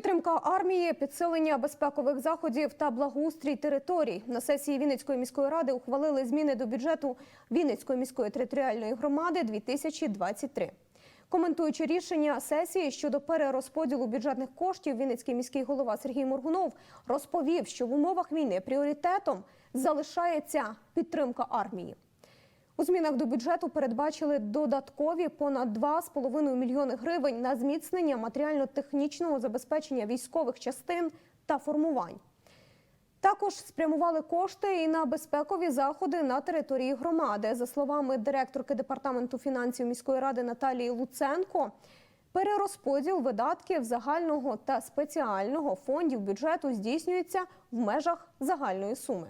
Підтримка армії, підсилення безпекових заходів та благоустрій територій на сесії Вінницької міської ради ухвалили зміни до бюджету Вінницької міської територіальної громади 2023. Коментуючи рішення сесії щодо перерозподілу бюджетних коштів, Вінницький міський голова Сергій Моргунов розповів, що в умовах війни пріоритетом залишається підтримка армії. У змінах до бюджету передбачили додаткові понад 2,5 мільйони гривень на зміцнення матеріально-технічного забезпечення військових частин та формувань. Також спрямували кошти і на безпекові заходи на території громади. За словами директорки департаменту фінансів міської ради Наталії Луценко, перерозподіл видатків загального та спеціального фондів бюджету здійснюється в межах загальної суми.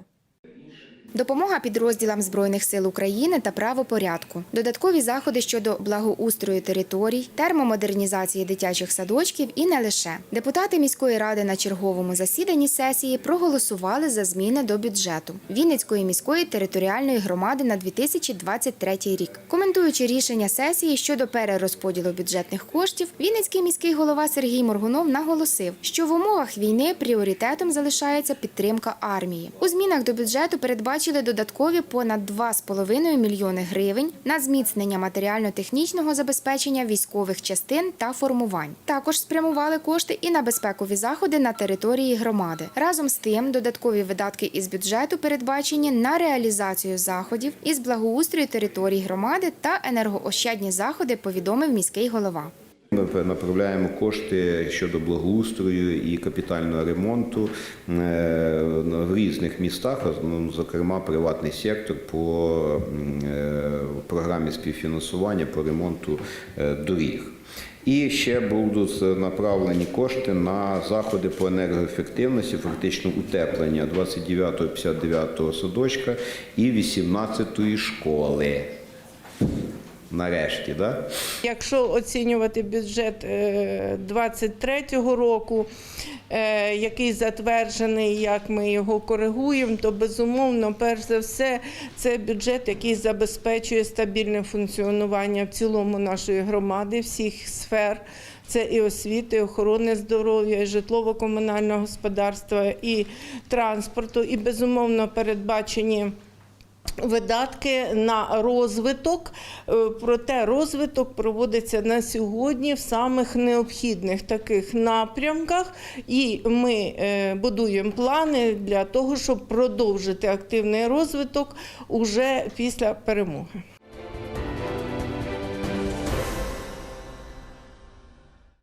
Допомога підрозділам Збройних сил України та правопорядку, додаткові заходи щодо благоустрою територій, термомодернізації дитячих садочків і не лише. Депутати міської ради на черговому засіданні сесії проголосували за зміни до бюджету Вінницької міської територіальної громади на 2023 рік. Коментуючи рішення сесії щодо перерозподілу бюджетних коштів, Вінницький міський голова Сергій Моргунов наголосив, що в умовах війни пріоритетом залишається підтримка армії. У змінах до бюджету передбачили додаткові понад 2,5 мільйони гривень на зміцнення матеріально-технічного забезпечення військових частин та формувань. Також спрямували кошти і на безпекові заходи на території громади. Разом з тим, додаткові видатки із бюджету передбачені на реалізацію заходів із благоустрою територій громади та енергоощадні заходи, повідомив міський голова. Ми направляємо кошти щодо благоустрою і капітального ремонту е, в різних містах, ну, зокрема приватний сектор по е, програмі співфінансування по ремонту е, доріг. І ще будуть направлені кошти на заходи по енергоефективності, фактично утеплення 29-59 садочка і 18-ї школи. Нарешті, да? Якщо оцінювати бюджет 2023 року, е, який затверджений, як ми його коригуємо, то безумовно, перш за все, це бюджет, який забезпечує стабільне функціонування в цілому нашої громади, всіх сфер. Це і освіти, і охорони здоров'я, і житлово-комунального господарства, і транспорту, і безумовно передбачені. Видатки на розвиток, Е, проте розвиток проводиться на сьогодні в самих необхідних таких напрямках, і ми е, будуємо плани для того, щоб продовжити активний розвиток уже після перемоги.